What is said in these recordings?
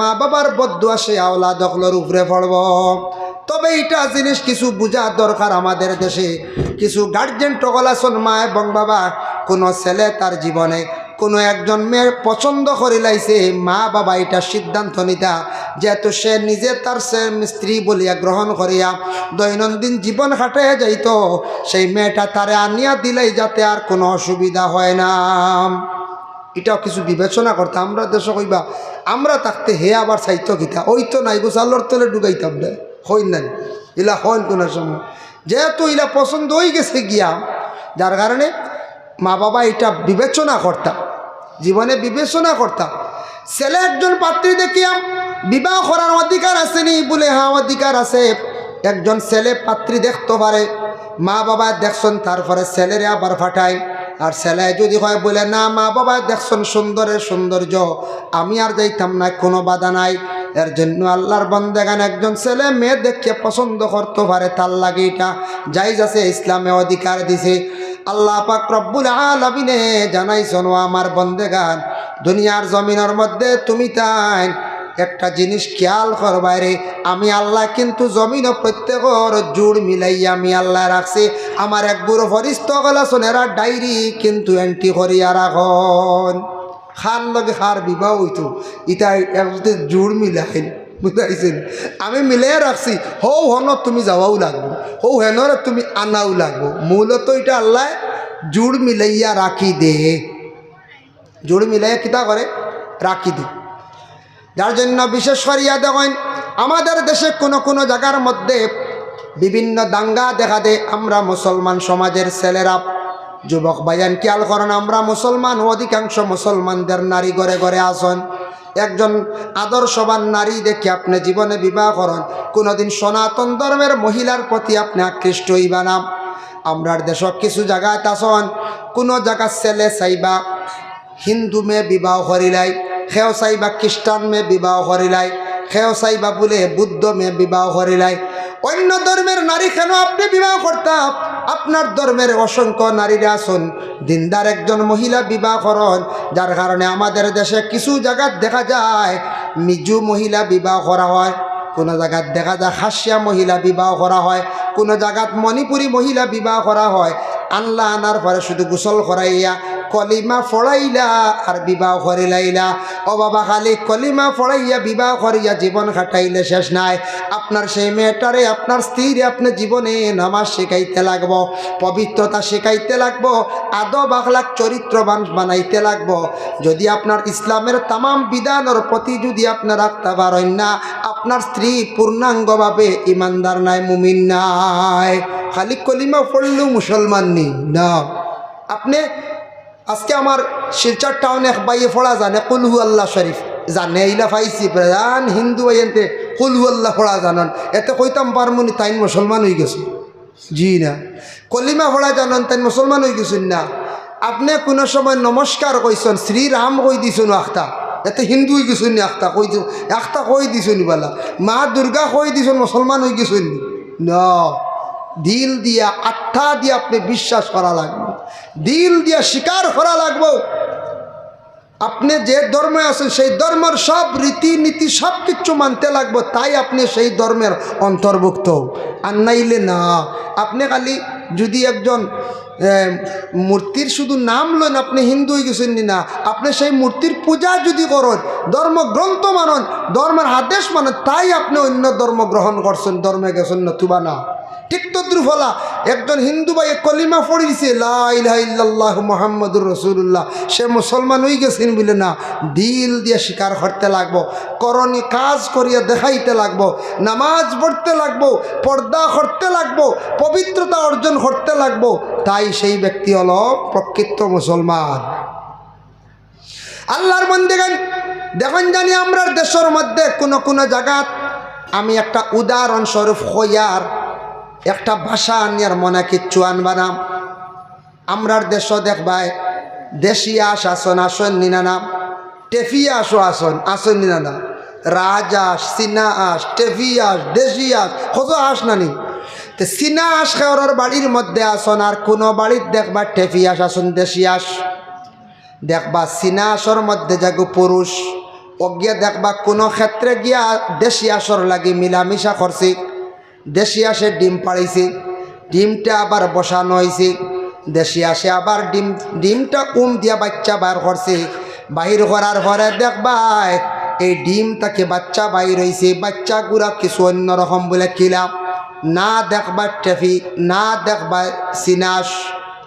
মা বাবার আওলা দখলর উপরে পড়ব। তবে জিনিস কিছু দরকার আমাদের দেশে। কিছু গার্জেন টকল আসন মা বাবা। কোনো ছেলে তার জীবনে একজন পছন্দ করে লাইছে। মা বাবা এটা সিদ্ধান্ত নিতা, যেহেতু সে নিজে তার সে স্ত্রী বলিয়া গ্রহণ করিয়া দৈনন্দিন জীবন কাটাইয়া যাইত, সেই মেয়েটা তারে আনিয়া দিলেই যাতে আর কোনো অসুবিধা হয় না। এটাও কিছু বিবেচনা করতে আমরা দেশ কইবা, আমরা থাকতে হে আবার চাইতো কিতা? ওই তো নাই গো, চাল্লর তলে ডুগাইতাম দে হই নাই ইলা হন কোন সময়? যেহেতু ইলা পছন্দ হয়ে গেছে গিয়া, যার কারণে মা বাবা এটা বিবেচনা করতাম জীবনে বিবেচনা করতাম ছেলে একজন পাত্রী দেখিয়াম বিবাহ করার অধিকার আসেনি বলে হ্যাঁ অধিকার আছে। একজন ছেলে পাত্রী দেখতে পারে, মা বাবা দেখছেন তারপরে ছেলেরে আবার ফাটায়। আর ছেলে যদি হয় বলে, না মা বাবা, দেখছেন সুন্দরের সৌন্দর্য, আমি আর যাইতাম না, কোনো বাধা নাই। এর জন্য আল্লাহর বন্দেগান একজন ছেলে, মেয়ে দেখে পছন্দ করতে পারে তার লাগে এটা। যাই যাচ্ছে, ইসলামে অধিকার দিছে। আল্লাহ পাক রব্বুল আলমিনে জানাইছন আমার বন্দেগান দুনিয়ার জমিনের মধ্যে তুমি তাই একটা জিনিস খেয়াল করবাই রে আমি আল্লাহ কিন্তু জমিন প্রত্যেকর জুড় মিলাই আমি আল্লাহ রাখছি। আমার এক গুরু ফরিস্ত গলাছন এরা ডায়েরি কিন্তু এন্ট্রি করিয়া রাখন। খার লগে খার বিবাহ হইতো। ইটা জুড় মিলাইন বুঝাইছেন আমি মিলাই রাখছি। হৌ হন তুমি যাওয়াও লাগবো। হৌ হেনরে তুমি আনাও লাগবো। মূলত এটা আল্লাহ জুড় মিলাইয়া রাখি দে। জুড় মিলাইয়া কিতা করে? রাখি দে। যার জন্য বিশেষ করিয়া দেখেন আমাদের দেশে কোনো কোনো জায়গার মধ্যে বিভিন্ন দাঙ্গা দেখা দেয়। আমরা মুসলমান সমাজের ছেলেরা, যুবক ভাইয়ান, খেয়াল করেন আমরা মুসলমান অধিকাংশ মুসলমানদের নারী ঘরে ঘরে আসন। একজন আদর্শবান নারী দেখে আপনি জীবনে বিবাহ করেন। কোনোদিন সনাতন ধর্মের মহিলার প্রতি আপনি আকৃষ্ট হইবা না। আমরার দেশত কিছু জায়গায় আসন। কোনো জায়গার ছেলে চাইবা হিন্দু মেয়ে বিবাহ করিলাই। সেও চাইবা খ্রিস্টান মে বিবাহ করিলাই সেও চাইবা বলে বুদ্ধ মে বিবাহ করিলাই অন্য ধর্মের নারী কেন আপনি বিবাহ করতাম আপনার ধর্মের অসংখ্য নারীরা আসুন দিনদার একজন মহিলা বিবাহ করন যার কারণে আমাদের দেশে কিছু জায়গায় দেখা যায়, মিজু মহিলা বিবাহ করা হয়, কোনো জায়গাত দেখা যায় হাসিয়া মহিলা বিবাহ করা হয়, কোনো জায়গাত মণিপুরী মহিলা বিবাহ করা হয়। আনলা আনার পরে শুধু গোসল করাইয়া কলিমা ফড়াইলা আর বিবাহ করিলাইলা ও বাবা, খালি কলিমা ফড়াইয়া বিবাহ করিয়া জীবন খাটাইলে শেষ নাই। আপনার সেই মেয়েটারে, আপনার স্ত্রীরে আপনি জীবনে নামাজ শেখাইতে লাগব, পবিত্রতা শেখাইতে লাগব, আদব আখলাক চরিত্রবান বানাইতে লাগব। যদি আপনার ইসলামের তামাম বিধানের প্রতি যদি আপনি রাখতে পারেন না, আপনার স্ত্রী পূর্ণাঙ্গভাবে ইমানদার নাই, মুমিন নাই। খালি কলিমা পড়লেও মুসলমান নেই। না। আপনি আজকে আমার শিলচর টাউনে এক বাইয়ে পড়া জানে কুলহু আল্লাহ শরীফ। জানে এইলা পাইছি, প্রধান হিন্দু এনতে কুলহু আল্লাহ পড়া জানান। এতে কইতাম পারমুনি তাই মুসলমান হয়ে গেছে। জি না। কলিমা পড়া জানান তাই মুসলমান হয়ে গেছেন না। আপনি কোনো সময় নমস্কার কইছেন শ্রীরাম কই দিছেন আখতা? এতে হিন্দু হয়ে গেছেন নি আখতা, কই আখতা কই দিছেন বলা? মা দুর্গা কই দিছেন, মুসলমান হয়ে গেছেন না। দিল দিয়া আত্মা দিয়ে আপনি বিশ্বাস করা লাগবে। দিল দিয়া স্বীকার করা লাগবে। আপনি যে ধর্মে আছেন, সেই ধর্মের সব রীতিনীতি, সব কিছু মানতে লাগবে। তাই আপনি সেই ধর্মের অন্তর্ভুক্ত। আর নাইলে না। আপনি খালি যদি একজন মূর্তির শুধু নাম লন, আপনি হিন্দু হয়ে গেছেন নি না। আপনি সেই মূর্তির পূজা যদি করেন, ধর্মগ্রন্থ মানন, ধর্মের আদেশ মানেন, তাই আপনি অন্য ধর্ম গ্রহণ করছেন, ধর্মে গেছেন নতুবা না। ঠিক তদ্রুফলা একজন হিন্দু ভাই কলিমা পড়ে দিছে লাহ মোহাম্মদুর রসুল্লাহ সে মুসলমান হয়ে গেছেন বলে, না, দিল দিয়ে স্বীকার করতে লাগবো, করণী কাজ করিয়া দেখাইতে লাগবো, নামাজ পড়তে লাগবো, পর্দা করতে লাগবো, পবিত্রতা অর্জন করতে লাগবো তাই সেই ব্যক্তি হল প্রকৃত মুসলমান। আল্লাহর মন্দিরেন দেখেন জানি আমরা দেশের মধ্যে কোনো কোনো জায়গাত আমি একটা উদাহরণস্বরূপ হইয়ার একটা ভাষা আনিয়ার মনে কিচ্ছু আনবানাম আমরার দেশ দেখবাই দেশিয়াস আসন আসন নিনানাম টেফিয়াসও আসন আসন নিনানা রাজহাঁস চীনা আস টেফিয়াস দেশিয়াস কত হাঁস নানি তো চীনা হাঁস খেওয়ার বাড়ির মধ্যে আসন, আর কোনো বাড়ির দেখবা টেফিয়াস আসন দেশিয়াস দেখবা চীনা আসর মধ্যে যাগো পুরুষ। অজ্ঞা দেখবা কোনো ক্ষেত্রে গিয়া দেশি আসর লাগি মিলামিশা করছি। দেশি আসে ডিম পাড়িছি ডিমটা আবার বসানো হয়েছে দেশি আসে আবার ডিম, ডিমটা উম দিয়া বাচ্চা বার করছে? বাহির করার পরে দেখবাই এই ডিম তাকে বাচ্চা বাইর হয়েছে বাচ্চা গুড়া কিছু অন্যরকম বলে কিলাম না দেখবা টেফি না দেখবা সিনাস।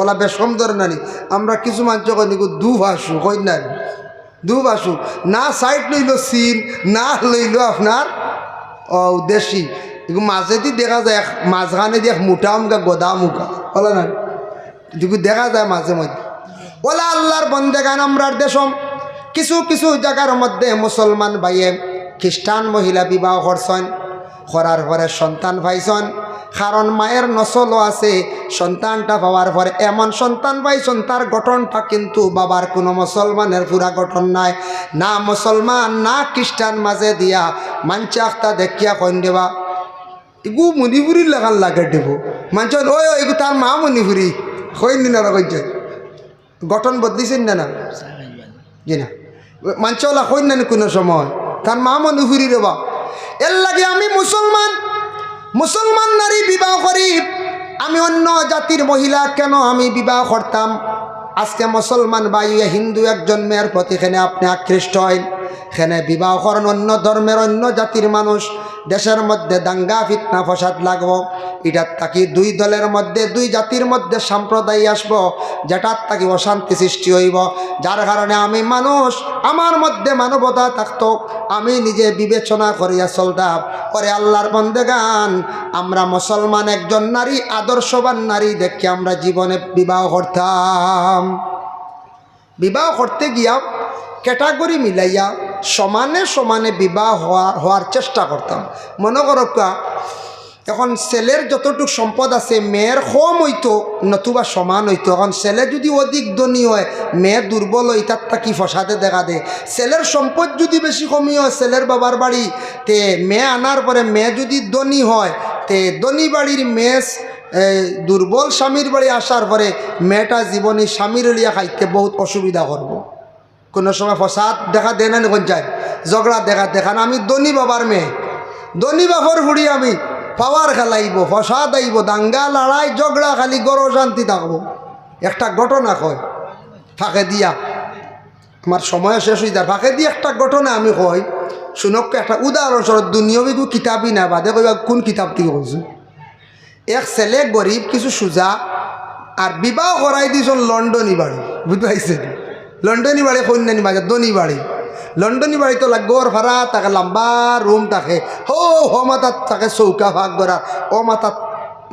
ওলা বেশ সুন্দর নানি, আমরা কিছু মানুষ নিকু দু ভাসু, কই দু ভাসু। না সাইড লইল সিন না লইল আপনার, ও দেশি। এগুলো দেখা যায় এক মাঝখানে দিয়ে মুঠা মুখা গদা মুখা বলে না এদিকে দেখা যায় মাঝে মধ্যে। ওলা আল্লাহর বন্দেগান আমরার দেশম কিছু কিছু জায়গার মধ্যে মুসলমান ভাইয়ে খ্রিস্টান মহিলা বিবাহ করছেন, করার পরে সন্তান পাইছন। কারণ মায়ের নসলও আছে, সন্তানটা পাওয়ার পরে এমন সন্তান পাইছন, তার গঠনটা কিন্তু বাবার কোনো মুসলমানের পুরা গঠন নাই। না মুসলমান, না খ্রিস্টান মাঝে দিয়া মানছে আখতা দেখিয়া কইন দেবা। ইগু মণিপুরি লাগান লাগে দেব। মানছ ওই এগু তার মা মণিপুরি কইন দিন আর কইছে গঠন বদলিছেন না না জি না মানচলা কইন না কোনো সময়। তার মা মণিপুরি রেবা এর লাগে আমি মুসলমান মুসলমান নারী বিবাহ করি আমি অন্য জাতির মহিলা কেন আমি বিবাহ করতাম আজকে মুসলমান বাইয়ে হিন্দু একজন মেয়ের প্রতি এখানে আপনি আকৃষ্ট হয় এখানে বিবাহ করেন অন্য ধর্মের অন্য জাতির মানুষ। দেশের মধ্যে দাঙ্গা, ফিতনা, ফসাদ লাগব। এটার তাকি দুই দলের মধ্যে, দুই জাতির মধ্যে সম্প্রদায় আসব, যেটার তাকি অশান্তি সৃষ্টি হইব। যার কারণে আমি মানুষ, আমার মধ্যে মানবতা থাকতো। আমি নিজে বিবেচনা করিয়া চলতাম। পরে আল্লাহর বন্দেগান, আমরা মুসলমান একজন নারী, আদর্শবান নারী দেখে আমরা জীবনে বিবাহ করতাম। বিবাহ করতে গিয়া ক্যাটাগরি মিলাইয়া সমানে সমানে বিবাহ হওয়া হওয়ার চেষ্টা করতাম। মনে করো কা, এখন ছেলের যতটুকু সম্পদ আছে মেয়ের কম হইতো নতুবা সমান হইতো। এখন ছেলে যদি অধিক ধনী হয় মেয়ে দুর্বল হয় তার তা কি ফসাদে দেখা দেয় ছেলের সম্পদ যদি বেশি কমি হয় ছেলের বাবার বাড়ি তে মেয়ে আনার পরে মেয়ে যদি ধনী হয় তে ধনী বাড়ির মেয়ে দুর্বল স্বামীর বাড়ি আসার পরে মেয়েটা জীবনী স্বামীর লিয়া খাইতে বহুত অসুবিধা করব। কোনো সময় ফসাদ দেখা দেয় না কোন যায় ঝগড়া দেখা দেখান আমি দনি বাবার মেয়ে। দনি বাবার হুড়ি আমি পাওয়ার খেলাইব, ফসাদ আইব দাঙ্গা, লড়াই, ঝগড়া, খালি গড় শান্তি থাকব। একটা ঘটনা কয়, ফাঁকে দিয়া। আমার সময় শেষ হয়ে যায়। ফাঁকে দিয়ে একটা ঘটনা আমি কই শুনক একটা উদাহরণস্বরূপ দুনিয়বী কিতাবই না বাদে কইবা কোন কিতাব থেকে কৈছোঁ? এক ছেলে গরিব কিছু সোজা আর বিবাহ করাই দিয়েছেন লন্ডনী বাড়ি বুঝতে পারছেন লন্ডনী বাড়ি কন্যানি বাজে দনি বাড়ি লন্ডনী বাড়ি তো ওর ভাড়া, তাকে লম্বা রুম থাকে। হো হো মাতাত তাকে চৌকা ভাগ করা ও মাতাত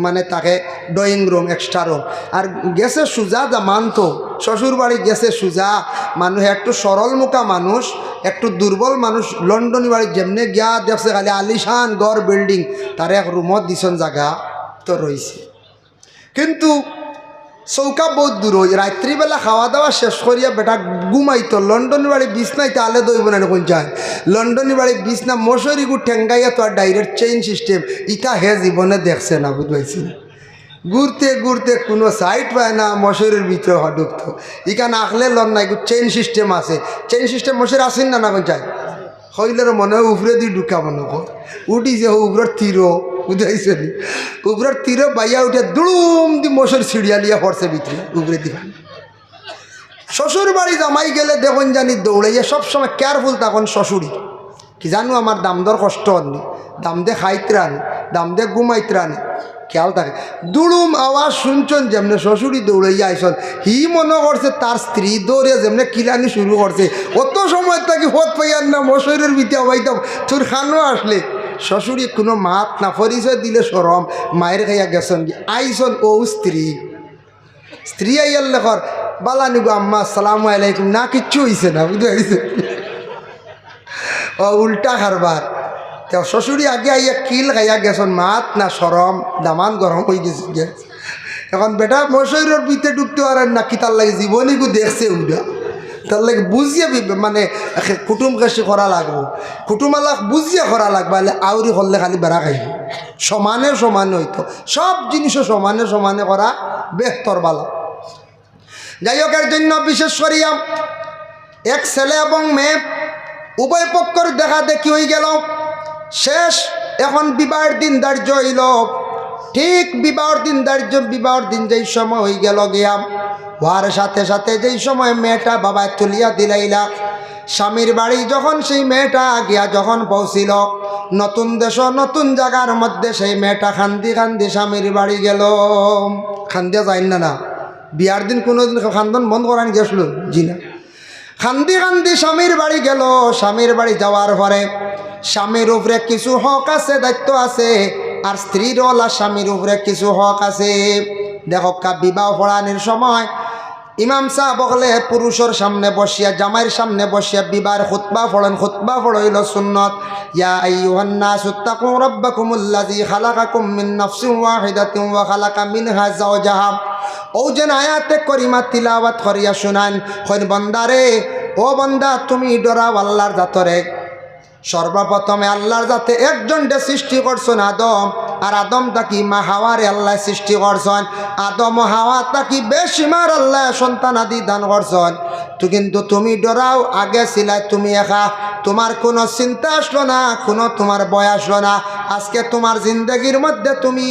মানে তাকে ড্রয়িং রুম এক্সট্রা রুম আর গেছে সুজা যা তো শ্বশুর বাড়ি গেছে সুজা মানুষ একটু সরল মুখা মানুষ একটু দুর্বল মানুষ লন্ডনী বাড়ি যেমনি গিয়া দেখছে, খালি আলিশান গড় বিল্ডিং তার এক রুমত দিছন জায়গা তো রয়েছে কিন্তু চৌকা বহুত দূর হই রাত্রিবেলা খাওয়া দাওয়া শেষ করিয়া বেটা ঘুমাইতো লন্ডনী বাড়ি বিছনাইতে আলে দইব না কোন যায়। লন্ডনী বাড়ি বিছনা মশারি গু ঠেঙ্গাইয়া তো আর ডাইরেক্ট চেইন সিস্টেম ইটা হে জীবনে দেখছে না বুঝবাইছি না। ঘুরতে ঘুরতে কোনো সাইড পায় না মশারির ভিতরে ঢুকতো ইখানে আখলে লন নাই চেইন সিস্টেম আছে। চেইন সিস্টেম মশারি আসেন না না কোন যায়? হইলের মনে হয় উপরে দিয়ে ঢুকা মনে কর উঠিছে উপরের তীরও বুঝাইছে উপরের তীরও বাইয়া উঠে দুড়ুম দি মশারি ছিড়িয়া লিয়া পড়ছে ভিতরে উপরে দিবা শ্বশুর বাড়ি জামাই গেলে দেখুন জানি দৌড়াইয়া সবসময় কেয়ারফুল তখন শ্বশুরি কি জানো আমার দাম দর কষ্ট হননি, দাম দে খাইতে রানি, দাম দে ঘুমাইতে রানি, খেয়াল থাকে। দুড়ুম আওয়াজ শুনছন যেমনি শ্বশুরি দৌড়াইয়া আইসন, হি মনে করছে তার স্ত্রী দৌড়ে যেমনি কিলানি শুরু করছে। অত সময় তাকে হত পাইয়ার না, মশারির ভিতরে হবাইতাম তোর খানো আসলে। শ্বশুরি কোনো মাত না, পরিচয় দিলে সরম, মায়ের খাইয়া গেছন আইসন ও স্ত্রী। স্ত্রী আইয়ার লেখর, বালা নিগো আম্মা সালাম আলাইকুম। না, কিচ্ছু হইছে না, বুঝতে পারছে ও উল্টা কারবার তো শ্বশুরি আগে আইয়া কিল খাইয়া গেছন, মাত না, সরম দামান গরম হয়ে গেছে। এখন বেটা মশাইরের ভিতরে ঢুকতে পারেন না, কি তার লাগে জীবনীকু দেখছে উল্টা তার লাগে বুঝিয়ে মানে কুটুম কাশি করা লাগবো। কুটুমালাক বুঝিয়ে করা লাগবে হলে আউরি করলে খালি বেড়া খাইব সমানে সমানে হইতো সব জিনিসও সমানে সমানে করা বেহতর বালা। যাই হোক এর জন্য বিশেষ করিয়া এক ছেলে এবং মেয়ে উভয় পক্ষর দেখা দেখি হয়ে গেল। শেষ এখন বিবাহের দিন ধার্য হইল। ঠিক বিবাহর দিন ধার্য বিবাহর দিন যেই সময় হয়ে গেল গিয়া হওয়ার সাথে সাথে যেই সময় মেয়েটা বাবা তুলিয়া দিলাইলা, স্বামীর বাড়ি যখন সেই মেয়েটা গিয়া যখন পৌঁছিল, নতুন দেশ, নতুন জায়গার মধ্যে সেই মেয়েটা খান্দি খান্দি স্বামীর বাড়ি গেল। খান্দিয়া যায় না না, বিয়ার দিন কোনোদিন খান্দন বন্ধ করান গেছিল জি না। খান্দি খান্দি স্বামীর বাড়ি গেল, স্বামীর বাড়ি যাওয়ার পরে স্বামীর উপরে কিছু হক আছে, দায়িত্ব আছে আর স্ত্রীর ওলা স্বামীর উপরে কিছু হক আছে। দেখো, কা বিবাহ পড়ানির সময় ইমাম সাহ বকলে পুরুষের সামনে বসিয়া, জামাইয়ের সামনে বসিয়া বিবার খুতবা পড়েন। খুতবা পড়ইল সুন্নত। ইয়া আইয়ুহান নাস তাকু রাব্বাকুমুল্লাযী খালাকাকুম মিন নাফসিন ওয়াহিদাতিন ওয়া খালাকা মিনহা যাওজাহা। ও যেন আয়াতে করিমা তিলাওয়াত করিয়া শুনান। হইন, বন্দারে, ও বন্দা, তুমি ডরাও আল্লাহর জাতরে। সর্বপ্রথমে আল্লাহর যাতে একজনটা সৃষ্টি করছেন আদম। আর আদম তাকি মা হাওয়ারে আল্লাহ সৃষ্টি করছেন? আদম হাওয়া তাকি বেশিমার আল্লাহ সন্তান আদি দান করছেন? তো কিন্তু তুমি ডরাও, আগে ছিলাই তুমি একা। তোমার কোনো চিন্তা আসলো না, কোনো তোমার বয় আসলো না। আজকে তোমার জিন্দগির মধ্যে তুমি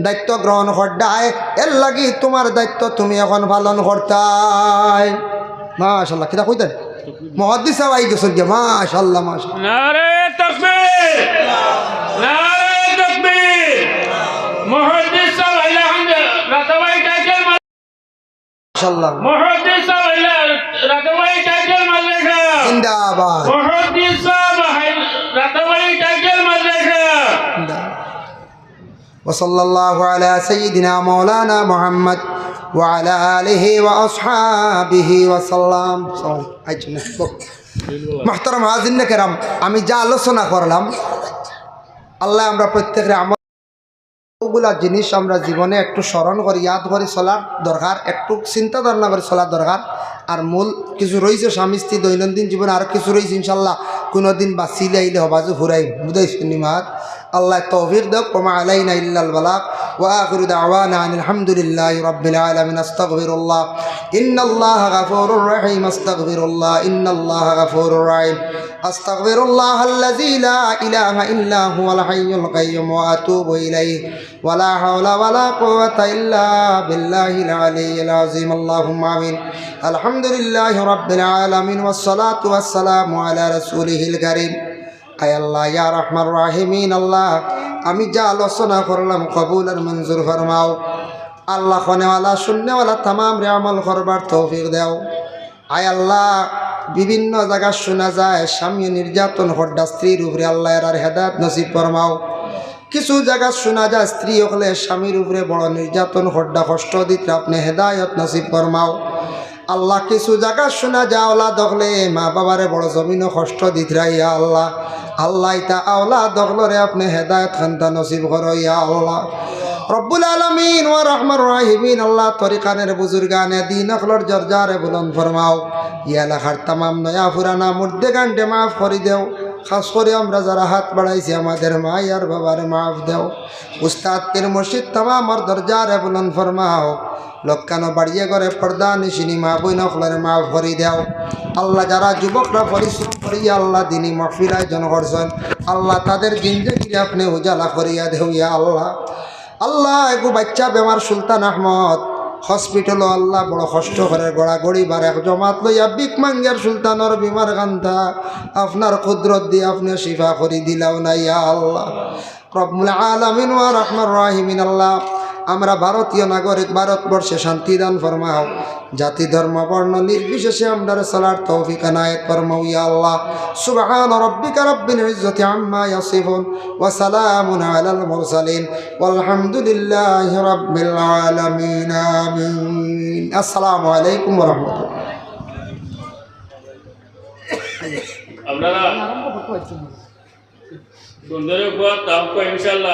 দায়িত্ব গ্রহণ করতাই, এর লাগি তোমার দায়িত্ব তুমি এখন পালন করতাই। মাশাল্লাহ কিতা কইতেন? محدث سوائی کے سن کے ماشاء اللہ ماشاء نعرہ تکبیر نعرہ تکبیر محدث سوائی الحمد رتوائی ٹائٹل ماشاء اللہ محدث سوائی رتوائی ٹائٹل ملکہ زندہ آباد. محدث سوائی رتوائی ٹائٹل ملکہ وصلى الله على سيدنا مولانا محمد وعلى آله وأصحابه وسلم محترم হাজিন কেরাম আমি যা আলোচনা করলাম আল্লাহ আমরা প্রত্যেকের আমল ওগুলা জিনিস আমরা জীবনে একটু স্মরণ করি ইয়াদ করে চলার দরকার একটু চিন্তা ধারণা করে চলার দরকার আর মূল কিছু রয়েছে স্বামী স্ত্রী দৈনন্দিন জীবনে আর কিছু রয়েছে ইনশাল্লাহ কোনো দিন বাঁচিলে আইলে হবাজু ফুরাই বুধাই শুনিমাত আল্লাহ তৌফিক দেব ওমা আলাইনা ইল্লাল বালাক وآخر دعوانا عن الحمد لله رب العالمين استغفر الله إن الله غفور رحيم استغفر الله إن الله غفور رحيم أستغفر الله الذي لا إله إلا هو الحي القيوم وأتوب إليه ولا حول ولا قوة إلا بالله العلي العظيم اللهم آمين الحمد لله رب العالمين والصلاة والسلام على رسوله الكريم আয় আল্লাহ ইয়া রহমান রাহিমিন আল্লাহ আমি যা আলোচনা করলাম কবুল আর মঞ্জুর ফরমাও আল্লাহ খনেওয়ালা শূন্যওয়ালা তামাম রে আমল করবার তৌফিক দেও আয় আল্লাহ বিভিন্ন জায়গা শোনা যায়, স্বামী নির্যাতন হড্ডা স্ত্রীর উপরে আল্লাহ এর হেদায়ত নসিব ফরমাও। কিছু জায়গা শোনা যায়, স্ত্রী হলে স্বামীর উপরে বড় নির্যাতন হড্ডা কষ্ট দিতে আপনি হেদায়ত নসিব ফরমাও। আল্লাহ কিছু জায়গা শোনা যায় আওলা দখলে মা বাবারে বড় জমিনও কষ্ট দিতরা ইয়া আল্লাহ। আল্লাহ ইতা আওলা দখলরে আপনি হেদায়ত খান্তা নসিব করো, ইয়া আল্লাহ। রব্বুল আলমিন ও রহমান রাহিমিন, আল্লাহ তরিকানের বুজুর্গানে দিন অখলর জর্জারে বুলন ফরমাও। ইয়া এলাকার তামাম নয়া ফুরানা মুর্দে গানটে মাফ করে দেও। খাস করে আমরা যারা হাত বাড়াইছি, আমাদের মা আর বাবার মাফ দেও। উস্তাদ পীর মুর্শিদ তামামর দরজারে বুলন ফরমাও। লক্কানো বাড়িয়ে করে পর্দা নিশিনি মা বই নকলের মাফ করে দেও। আল্লাহ যারা যুবকরা পরিশ্রম করিয়া আল্লাহ দিনী মহফিল আয়োজন করছেন আল্লাহ তাদের জিন্দগিরি আপনি উজালা করিয়া দেও ইয়া আল্লাহ। আল্লাহ, এগু বাচ্চা বেমার সুলতান আহমদ। হসপিটালও আল্লাহ বড় কষ্ট করে, গড়াগড়ি বার এক জমাত লইয়া বিক মাঙ্গের সুলতানর বিমার গান্ধা আপনার কুদরত দিয়ে আপনি শিফা করি দিলাও না ইয়া আল্লাহ। রবুল আলমিন ওয়া রহমান রাহিমিন আল্লাহ। আমরা ভারতীয় নাগরিক ভারতবর্ষে শান্তি দান ফরমাও। জাতি, ধর্ম, বর্ণ নির্বিশেষে আমরা সালার তৌফিক আনায়ত ফরমাও, ইয়া আল্লাহ। সুবহান রাব্বিকা রাব্বিল ইজ্জাতি আম্মা ইয়াসিফুন ওয়া সালামুন আলাল মুরসালিন। ওয়ালহামদুলিল্লাহি রাব্বিল আলামিন, আমিন। আসসালামু আলাইকুম ওয়া রাহমাতুল্লাহ। আপনারা তাহলে ইনশাল্লাহ